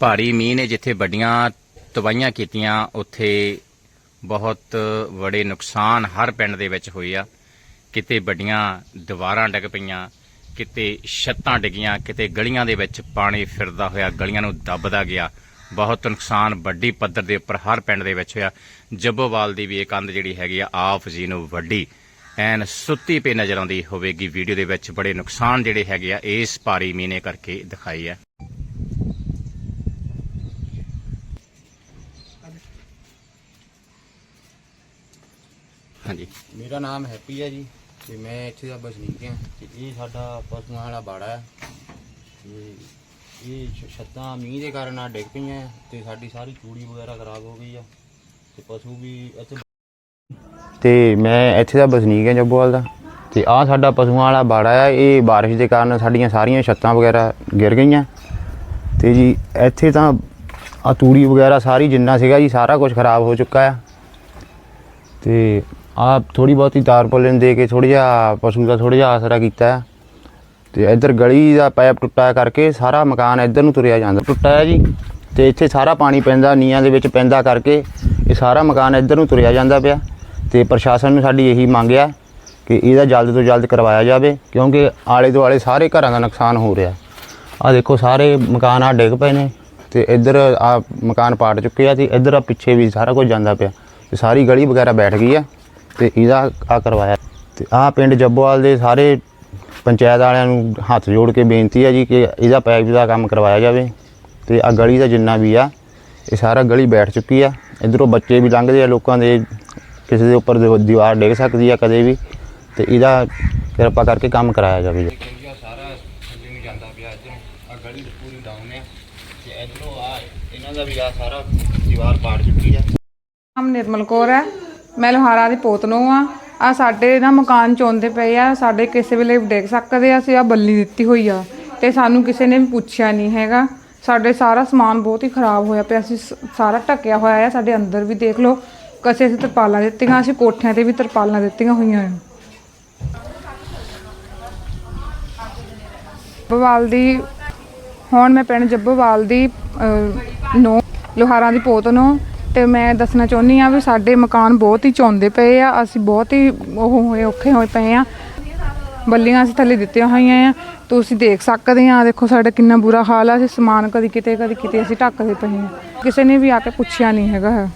ਭਾਰੀ ਮੀਂਹ ਨੇ ਜਿੱਥੇ ਵੱਡੀਆਂ ਤਬਾਹੀਆਂ ਕੀਤੀਆਂ, ਉੱਥੇ ਬਹੁਤ ਬੜੇ ਨੁਕਸਾਨ ਹਰ ਪਿੰਡ ਦੇ ਵਿੱਚ ਹੋਏ ਆ। ਕਿਤੇ ਵੱਡੀਆਂ ਦੀਵਾਰਾਂ ਡਿੱਗ ਪਈਆਂ, ਕਿਤੇ ਛੱਤਾਂ ਡਿੱਗੀਆਂ, ਕਿਤੇ ਗਲੀਆਂ ਦੇ ਵਿੱਚ ਪਾਣੀ ਫਿਰਦਾ ਹੋਇਆ, ਗਲੀਆਂ ਨੂੰ ਦੱਬਦਾ ਗਿਆ। ਬਹੁਤ ਨੁਕਸਾਨ ਵੱਡੀ ਪੱਧਰ ਦੇ ਉੱਪਰ ਹਰ ਪਿੰਡ ਦੇ ਵਿੱਚ ਹੋਇਆ। ਜੱਬੋਵਾਲ ਦੀ ਵੀ ਇਹ ਕੰਧ ਜਿਹੜੀ ਹੈਗੀ ਆ, ਆਪ ਜੀ ਨੂੰ ਵੱਡੀ, ਐਨ ਸੁੱਤੀ ਪਈ ਨਜ਼ਰ ਆਉਂਦੀ ਹੋਵੇਗੀ। ਵੀਡੀਓ ਦੇ ਵਿੱਚ ਬੜੇ ਨੁਕਸਾਨ ਜਿਹੜੇ ਹੈਗੇ ਆ, ਇਸ ਭਾਰੀ ਮੀਂਹ ਨੇ ਕਰਕੇ ਦਿਖਾਈ ਆ। ਹਾਂਜੀ। ਮੇਰਾ ਨਾਮ ਹੈਪੀ ਹੈ ਜੀ ਤੇ ਮੈਂ ਇੱਥੇ ਦਾ ਵਸਨੀਕ ਹਾਂ ਤੇ ਇਹ ਸਾਡਾ ਪਸ਼ੂਆਂ ਵਾਲਾ ਬਾੜਾ ਹੈ। ਤੇ ਇਹ ਛ- ਛੱਤਾਂ ਮੀਂਹ ਦੇ ਕਾਰਨ ਆ ਡਿੱਗ ਪਈਆਂ ਤੇ ਸਾਡੀ ਸਾਰੀ ਚੂੜੀ ਵਗੈਰਾ ਖਰਾਬ ਹੋ ਗਈ ਆ ਤੇ ਪਸ਼ੂ ਵੀ ਇੱਥੇ ਤੇ ਮੈਂ ਇੱਥੇ ਦਾ ਵਸਨੀਕ ਹਾਂ ਜੱਬੋਵਾਲ ਦਾ। ਤੇ ਆ ਸਾਡਾ ਪਸ਼ੂਆਂ ਵਾਲਾ ਬਾੜਾ ਹੈ ਇਹ ਬਾਰਿਸ਼ ਦੇ ਕਾਰਨ ਸਾਡੀਆਂ ਸਾਰੀਆਂ ਛੱਤਾਂ ਵਗੈਰਾ ਗਿਰ ਗਈਆਂ। ਤੇ ਜੀ ਇੱਥੇ ਤਾਂ ਆ ਤੂੜੀ ਵਗੈਰਾ ਸਾਰੀ ਜਿੰਨਾ ਸੀਗਾ ਜੀ ਸਾਰਾ ਕੁਝ ਖਰਾਬ ਹੋ ਚੁੱਕਾ ਆ। ਤੇ ਆ ਥੋੜੀ ਬਹੁਤੀ ਤਾਰਪੋਲਿਨ ਦੇ ਕੇ ਥੋੜਾ ਜਿਹਾ ਪਸ਼ੂ ਦਾ ਥੋੜਾ ਜਿਹਾ ਆਸਰਾ ਕੀਤਾ ਹੈ। ਤੇ ਇੱਧਰ ਗਲੀ ਦਾ ਪਾਈਪ ਟੁੱਟਾ ਕਰਕੇ ਸਾਰਾ ਮਕਾਨ ਇੱਧਰ ਨੂੰ ਤੁਰਿਆ ਜਾਂਦਾ। ਟੁੱਟਾ ਹੈ ਜੀ ਤੇ ਇੱਥੇ ਸਾਰਾ ਪਾਣੀ ਪੈਂਦਾ ਨੀਆਂ ਦੇ ਵਿੱਚ ਪੈਂਦਾ ਕਰਕੇ ਇਹ ਸਾਰਾ ਮਕਾਨ ਇੱਧਰ ਨੂੰ ਤੁਰਿਆ ਜਾਂਦਾ ਪਿਆ। ਤੇ ਪ੍ਰਸ਼ਾਸਨ ਨੂੰ ਸਾਡੀ ਇਹੀ ਮੰਗ ਆ ਕਿ ਇਹਦਾ ਜਲਦ ਤੋਂ ਜਲਦ ਕਰਵਾਇਆ ਜਾਵੇ, ਕਿਉਂਕਿ ਆਲੇ ਦੁਆਲੇ ਸਾਰੇ ਘਰਾਂ ਦਾ ਨੁਕਸਾਨ ਹੋ ਰਿਹਾ ਆ ਦੇਖੋ ਸਾਰੇ ਮਕਾਨ ਆ ਡਿੱਗ ਪਏ ਨੇ ਤੇ ਇੱਧਰ ਆ ਮਕਾਨ ਪਾਟ ਚੁੱਕੇ ਆ ਤੇ ਇੱਧਰ ਆ ਪਿੱਛੇ ਵੀ ਸਾਰਾ ਕੁਝ ਜਾਂਦਾ ਪਿਆ। ਤੇ ਸਾਰੀ ਗਲੀ ਵਗੈਰਾ ਬੈਠ ਗਈ ਆ ਤੇ ਇਹਦਾ ਆ ਕਰਵਾਇਆ। ਤੇ ਆ ਪਿੰਡ ਜੱਬੋਵਾਲ ਦੇ ਸਾਰੇ ਪੰਚਾਇਤ ਵਾਲਿਆਂ ਨੂੰ ਹੱਥ ਜੋੜ ਕੇ ਬੇਨਤੀ ਹੈ ਜੀ ਕਿ ਇਹਦਾ ਪਾਈਪ ਦਾ ਕੰਮ ਕਰਵਾਇਆ ਜਾਵੇ। ਤੇ ਆ ਗਲੀ ਦਾ ਜਿੰਨਾ ਵੀ ਆ ਇਹ ਸਾਰਾ ਗਲੀ ਬੈਠ ਚੁੱਕੀ ਆ। ਇਧਰੋਂ ਬੱਚੇ ਵੀ ਲੰਘਦੇ ਆ ਲੋਕਾਂ ਦੇ ਕਿਸੇ ਦੇ ਉੱਪਰ ਦੀ- ਦੀਵਾਰ ਡਿੱਗ ਸਕਦੀ ਆ ਕਦੇ ਵੀ। ਤੇ ਇਹਦਾ ਕਿਰਪਾ ਕਰਕੇ ਕੰਮ ਕਰਾਇਆ ਜਾਵੇ ਜੀ। ਸਾਰਾ ਥੱਲੇ ਨੂੰ ਜਾਂਦਾ ਪਿਆ ਇੱਧਰੋਂ। ਆ ਗਲੀ ਪੂਰੀ ਡਾਊਨ ਹੈ ਤੇ ਇੱਧਰੋਂ ਆ ਇਹਨਾਂ ਦਾ ਵੀ ਆ ਸਾਰਾ ਦੀਵਾਰ ਪਾੜ ਚੁੱਕੀ ਆ। ਨਾਮ ਨਿਰਮਲ ਕੌਰ ਹੈ। ਮੈਂ ਲੋਹਾਰਾ ਦੀ ਪੋਤ ਨੂੰ ਆ। ਆ ਸਾਡੇ ਨਾ ਮਕਾਨ ਚੋਂਦੇ ਪਏ ਆ। ਸਾਡੇ ਕਿਸੇ ਵੇਲੇ ਡਿੱਗ ਸਕਦੇ ਆ। ਅਸੀਂ ਆ ਬੱਲੀ ਦਿੱਤੀ ਹੋਈ ਆ। ਤੇ ਸਾਨੂੰ ਕਿਸੇ ਨੇ ਵੀ ਪੁੱਛਿਆ ਨਹੀਂ ਹੈਗਾ। ਸਾਡੇ ਸਾਰਾ ਸਮਾਨ ਬਹੁਤ ਹੀ ਖਰਾਬ ਹੋਇਆ ਪਿਆ। ਅਸੀਂ ਸਾਰਾ ਢੱਕਿਆ ਹੋਇਆ ਆ। ਸਾਡੇ ਅੰਦਰ ਵੀ ਦੇਖ ਲਓ। ਕਸੇ ਅਸੀਂ ਤਰਪਾਲਾਂ ਦਿੱਤੀਆਂ, ਅਸੀਂ ਕੋਠਿਆਂ ਤੇ ਵੀ ਤਰਪਾਲਾਂ ਦਿੱਤੀਆਂ ਹੋਈਆਂ ਆ। ਜੱਬੋਵਾਲ ਦੀ, ਹੁਣ ਮੈਂ ਪਿੰਡ ਜੱਬੋਵਾਲ ਦੀ ਨੋ, ਲੋਹਾਰਾਂ ਦੀ ਪੋਤ ਨੂੰ ਤੇ ਮੈਂ ਦੱਸਣਾ ਚਾਹੁੰਦੀ ਆ ਵੀ ਸਾਡੇ ਮਕਾਨ ਬਹੁਤ ਹੀ ਚੌਂਦੇ ਪਏ ਆ, ਅਸੀਂ ਬਹੁਤ ਹੀ ਉਹ ਹੋਏ, ਔਖੇ ਹੋਏ ਪਏ ਆ। ਬੱਲੀਆਂ ਅਸੀਂ ਥੱਲੇ ਦਿੱਤੀਆਂ ਹੋਈਆਂ ਆ। ਤੁਸੀਂ ਦੇਖ ਸਕਦੇ ਆ, ਦੇਖੋ ਸਾਡਾ ਕਿੰਨਾ ਬੁਰਾ ਹਾਲ ਆ, ਅਸੀਂ ਸਮਾਨ ਕਦੀ ਕਿਤੇ ਕਦੀ ਕਿਤੇ ਅਸੀਂ ਢੱਕਦੇ ਪਏ ਆ। ਕਿਸੇ ਨੇ ਵੀ ਆ ਕੇ ਪੁੱਛਿਆ ਨਹੀਂ ਹੈਗਾ।